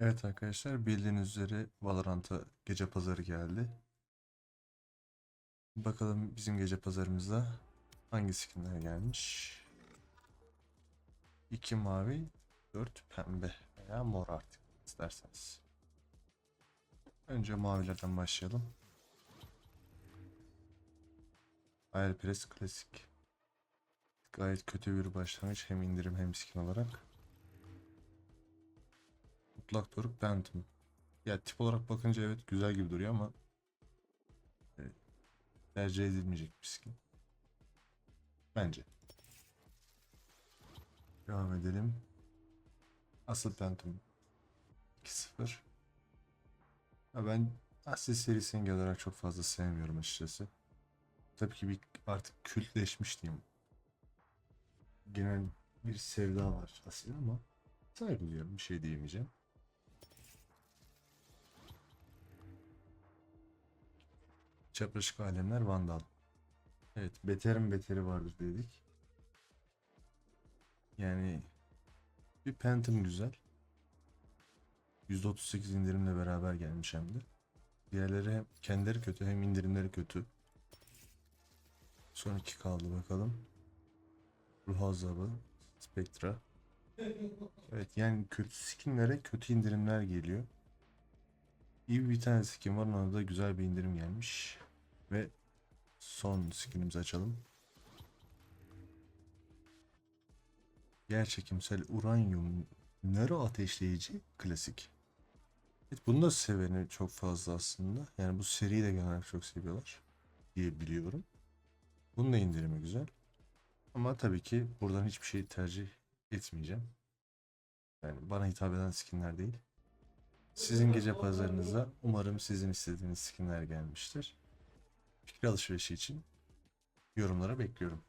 Evet arkadaşlar bildiğiniz üzere Valorant'a gece pazarı geldi. Bakalım bizim gece pazarımızda hangi skinler gelmiş. 2 mavi, 4 pembe veya mor artık isterseniz. Önce mavilerden başlayalım. Airpress klasik. Gayet kötü bir başlangıç hem indirim hem skin olarak. Mutlak Doruk Phantom. Ya tip olarak bakınca evet güzel gibi duruyor ama e, tercih edilmeyecek bir skin. Bence. Devam edelim. Asıl Phantom 2-0. Ya ben Asıl serisini genel olarak çok fazla sevmiyorum açıkçası. Tabii ki bir artık kültleşmiş diyeyim. Genel bir sevda var Asil ama saygı duyuyorum bir şey diyemeyeceğim. Çapraşık alemler Vandal. Evet beterin beteri vardır dedik. Yani bir Phantom güzel. %38 indirimle beraber gelmiş hem de. Diğerleri hem kendileri kötü hem indirimleri kötü. Son iki kaldı bakalım. Ruh azabı, Spectra. Evet yani kötü skinlere kötü indirimler geliyor. İyi bir tane skin var ona da güzel bir indirim gelmiş. Ve son skinimizi açalım. Yerçekimsel uranyum nero ateşleyici klasik. Evet, bunu da seveni çok fazla aslında. Yani bu seriyi de genel olarak çok seviyorlar diye biliyorum. Bunun da indirimi güzel. Ama tabii ki buradan hiçbir şey tercih etmeyeceğim. Yani bana hitap eden skinler değil. Sizin gece pazarınıza umarım sizin istediğiniz skinler gelmiştir. Fikir alışverişi için yorumlara bekliyorum.